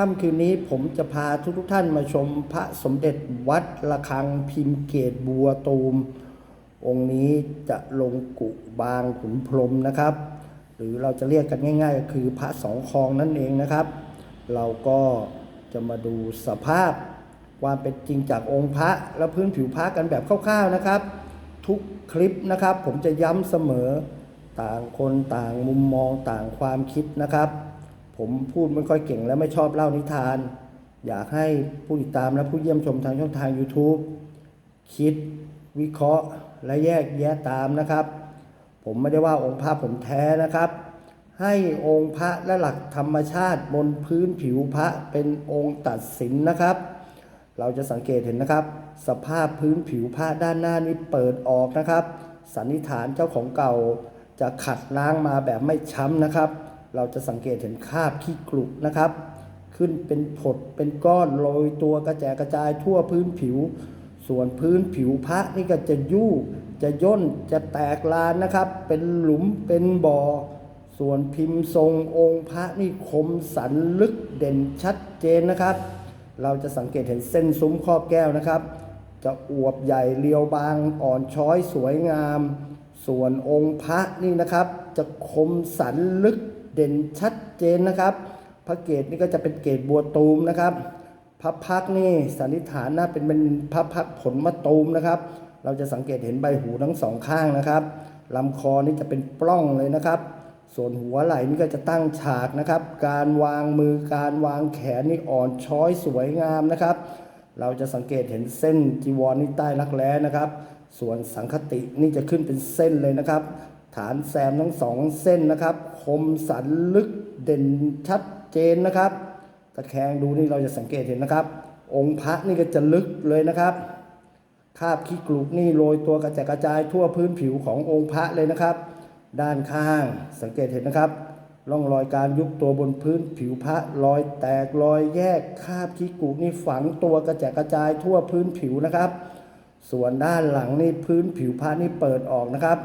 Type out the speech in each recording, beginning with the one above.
ค่ำคืนนี้ผมจะพาทุกๆท่านมาชมพระสมเด็จวัดระฆังพิมพ์เกตบัวตูม องค์นี้จะลงกุบางขุนพรหมนะครับ หรือเราจะเรียกกันง่ายๆก็คือพระสองคลองนั่นเองนะครับ เราก็จะมาดูสภาพความเป็นจริงจากองค์พระและพื้นผิวพระกันแบบคร่าวๆนะครับ ทุกคลิปนะครับ ผมจะย้ำเสมอต่างคนต่างมุมมองต่างความคิดนะครับ ผมพูดไม่ค่อยเก่งและไม่ชอบเล่านิทาน อยากให้ผู้ติดตามและผู้เยี่ยมชมทางช่องทาง YouTube คิดวิเคราะห์และแยกแยะตามนะครับ ผมไม่ได้ว่าองค์พระผมแท้นะครับ ให้องค์พระและหลักธรรมชาติบนพื้นผิวพระเป็นองค์ตัดสินนะครับ เราจะสังเกตเห็นนะครับ สภาพพื้นผิวพระด้านหน้านี้เปิดออกนะครับ สันนิษฐานเจ้าของเก่าจะขัดล้างมาแบบไม่ช้ำนะครับ เราจะสังเกตเห็นคราบขี้กรุนะครับ ขึ้นเป็นผดเป็นก้อนโรยตัวกระแจกระจายทั่วพื้นผิว ส่วนพื้นผิวพระนี่ก็จะยู่จะย่นจะแตกลานนะครับ เป็นหลุมเป็นบ่อส่วนพิมพ์ทรงองค์พระนี่คมสันลึกเด่นชัดเจนนะครับ เราจะสังเกตเห็นเส้นซุ้มครอบแก้วนะครับ จะอวบใหญ่เรียวบางอ่อนช้อยสวยงาม ส่วนองค์พระนี่นะครับ จะคมสันลึก เด่นชัดเจนนะครับ พระเกศนี่ก็จะเป็นเกศบัวตูมนะครับพระพักนี่สันนิษฐานน่าเป็นเป็นพระพักผลมะตูมนะครับ เราจะสังเกตเห็นใบหูทั้งสองข้างนะครับลำคอนี่จะเป็นปล้องเลยนะครับ ส่วนหัวไหล่นี่ก็จะตั้งฉากนะครับ การวางมือการวางแขนนี่อ่อนช้อยสวยงามนะครับ เราจะสังเกตเห็นเส้นจีวรนี่ใต้รักแร้นะครับ ส่วนสังคตินี่จะขึ้นเป็นเส้นเลยนะครับ ฐานแซมทั้งสองเส้นนะครับ คมสันลึกเด่นชัดเจนนะครับ ตะแคงดูนี่เราจะสังเกตเห็นนะครับ องค์พระนี่ก็จะลึกเลยนะครับคาบขี้กลุกนี่โรยตัวกระจายกระจายทั่วพื้นผิวขององค์พระเลยนะครับ ด้านข้างสังเกตเห็นนะครับร่องรอยการยุบตัวบนพื้นผิวพระรอยแตกรอยแยกคาบขี้กลุกนี่ฝังตัวกระจายกระจายทั่วพื้นผิวนะครับ ส่วนด้านหลังนี่พื้นผิวพระนี่เปิดออกนะครับ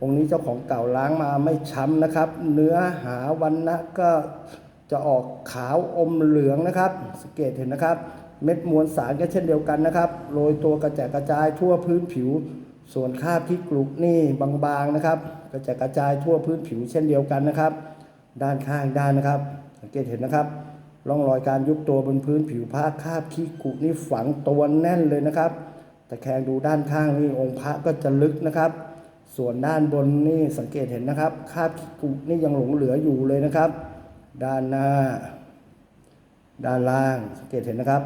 องค์นี้เจ้าของเก่าล้างมาไม่ช้ำนะครับ เนื้อหาวันนะก็จะออกขาวอมเหลืองนะครับสังเกตเห็นนะครับ เม็ดมวลสารก็เช่นเดียวกันนะครับโรยตัวกระจายกระจายทั่วพื้นผิว ส่วนคราบที่กลุกนี่บางๆนะครับกระจายกระจายทั่วพื้นผิวเช่นเดียวกันนะครับ ด้านข้างด้านนะครับ สังเกตเห็นนะครับร่องรอยการยุบตัวบนพื้นผิวพระคราบขี้กุนี่ฝังตัวแน่นเลยนะครับ แตะแคงดูด้านข้างนี่องค์พระก็จะลึกนะครับ ส่วนด้านบนนี่สังเกตเห็นนะครับคาบกุนี่ยังหลงเหลืออยู่เลยนะครับ ด้านหน้า ด้านล่างสังเกตเห็นนะครับ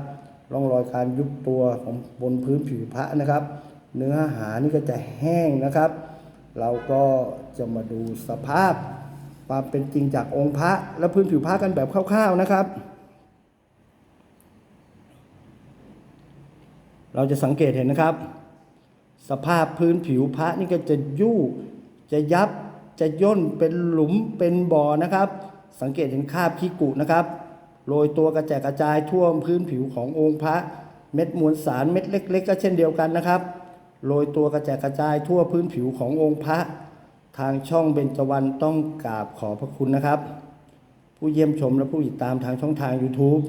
ร่องรอยการยุบตัวของบนพื้นผิวพระนะครับ เนื้อหานี่ก็จะแห้งนะครับ เราก็จะมาดูสภาพความเป็นจริงจากองค์พระและพื้นผิวพระกันแบบคร่าวๆนะครับ เราจะสังเกตเห็นนะครับ สภาพพื้นผิวพระนี่ก็จะยู่จะยับจะย่นเป็นหลุมเป็นบ่อนะครับ สังเกตเห็นคราบขี้กุนะครับโรยตัวกระแจกกระจายทั่วพื้นผิวขององค์พระ เม็ดมวลสารเม็ดเล็ก ๆ ก็เช่นเดียวกันนะครับโรยตัวกระแจกกระจายทั่วพื้นผิวขององค์พระ ทางช่องเบญจวรรณต้องกราบขอพระคุณนะครับ ผู้เยี่ยมชมและผู้ติดตามทางช่องทาง YouTube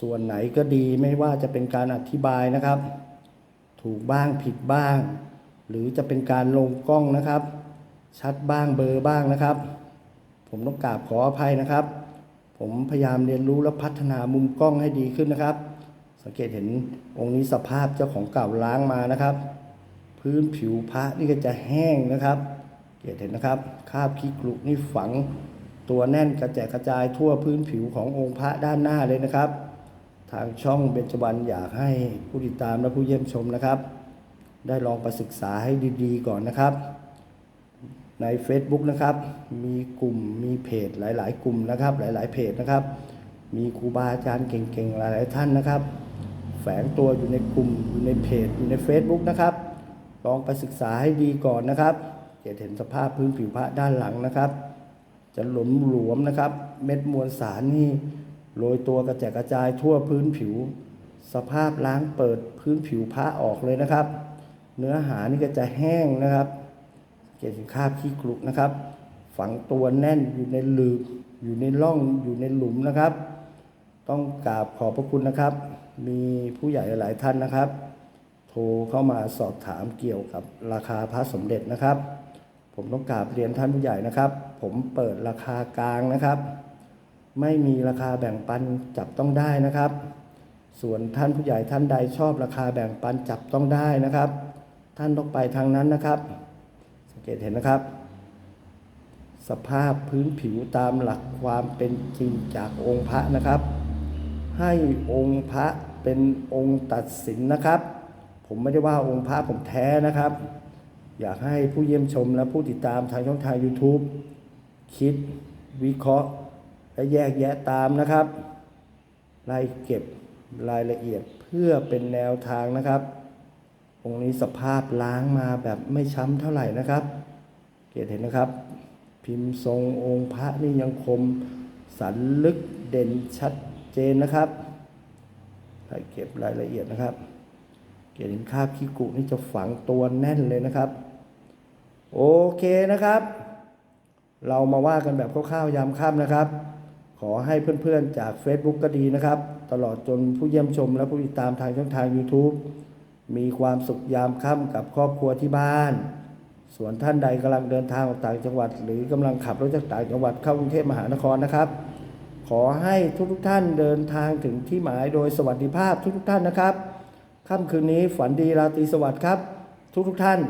ส่วนไหนก็ดีไม่ว่าจะเป็นการอธิบายนะครับ ถูกบ้างผิดบ้าง หรือจะเป็นการลงกล้องนะครับ ชัดบ้างเบลอบ้างนะครับ ผมต้องกราบขออภัยนะครับ ผมพยายามเรียนรู้และพัฒนามุมกล้องให้ดีขึ้นนะครับ สังเกตเห็นองค์นี้สภาพเจ้าของเก่าล้างมานะครับ พื้นผิวพระนี่ก็จะแห้งนะครับเกตเห็นนะครับคราบขี้กลุกนี่ฝัง ตัวแน่นกระแจกกระจายทั่วพื้นผิวขององค์พระด้านหน้าเลยนะครับ ทางช่องเบญจวรรณอยากให้ผู้ติดตามและผู้เยี่ยมชมนะครับ ได้ลองไปศึกษาให้ดีๆก่อนนะครับ ใน Facebook นะครับ มีกลุ่มมีเพจหลาย ๆ กลุ่มนะครับ หลาย ๆ เพจนะครับ มีครูบาอาจารย์เก่งๆ หลาย ๆ ท่านนะครับ แฝงตัวอยู่ในกลุ่มอยู่ในเพจอยู่ใน Facebook นะครับ ลองไปศึกษาให้ดีก่อนนะครับจะเห็นสภาพพื้นผิวพระด้านหลังนะครับ จะหลมหลวมนะครับ เม็ดมวลสารนี่ โรยตัวกระจายกระจายทั่วพื้นผิว สภาพล้างเปิดพื้นผิวพระออกเลยนะครับ เนื้อหานี่ก็จะแห้งนะครับเกล็ดคราบขี้กลุนะครับ ฝังตัวแน่นอยู่ในหลืบอยู่ในร่องอยู่ในหลุมนะครับ ต้องกราบขอบพระคุณนะครับ มีผู้ใหญ่หลายท่านนะครับ โทรเข้ามาสอบถามเกี่ยวกับราคาพระสมเด็จนะครับ ผมต้องกราบเรียนท่านผู้ใหญ่นะครับ ผมเปิดราคากลางนะครับ ไม่มีราคาแบ่งปันจับต้องได้นะครับ ส่วนท่านผู้ใหญ่ท่านใดชอบราคาแบ่งปันจับต้องได้นะครับ ท่านต้องไปทางนั้นนะครับ สังเกตเห็นนะครับ สภาพพื้นผิวตามหลักความเป็นจริงจากองค์พระนะครับ ให้องค์พระเป็นองค์ตัดสินนะครับ ผมไม่ได้ว่าองค์พระผมแท้นะครับ อยากให้ผู้เยี่ยมชมและผู้ติดตามทางช่องทาง YouTube คิดวิเคราะห์ และแยกแยะตามนะครับรายเก็บรายละเอียดเพื่อเป็นแนวทางนะครับ องค์นี้สภาพล้างมาแบบไม่ช้ำเท่าไหร่นะครับ เกตเห็นนะครับ พิมพ์ทรงองค์พระนี่ยังคมสันลึกเด่นชัดเจนนะครับรายเก็บรายละเอียดนะครับ เกตเห็นคาบขี้กุนี่จะฝังตัวแน่นเลยนะครับ โอเคนะครับ เรามาว่ากันแบบคร่าวๆยามค่ำนะครับ ขอให้เพื่อนๆจาก Facebook ก็ดีนะครับ ตลอดจนผู้เยี่ยมชมและผู้ติดตามทางช่องทาง YouTube มีความสุขยามค่ำกับครอบครัวที่บ้าน ส่วนท่านใดกำลังเดินทางออกต่างจังหวัด หรือกำลังขับรถจากต่างจังหวัดเข้ากรุงเทพมหานครนะครับ ขอให้ทุกๆท่านเดินทางถึงที่หมายโดยสวัสดิภาพทุกๆท่านนะครับค่ำคืนนี้ฝันดีราตรีสวัสดิ์ครับ ทุกๆท่าน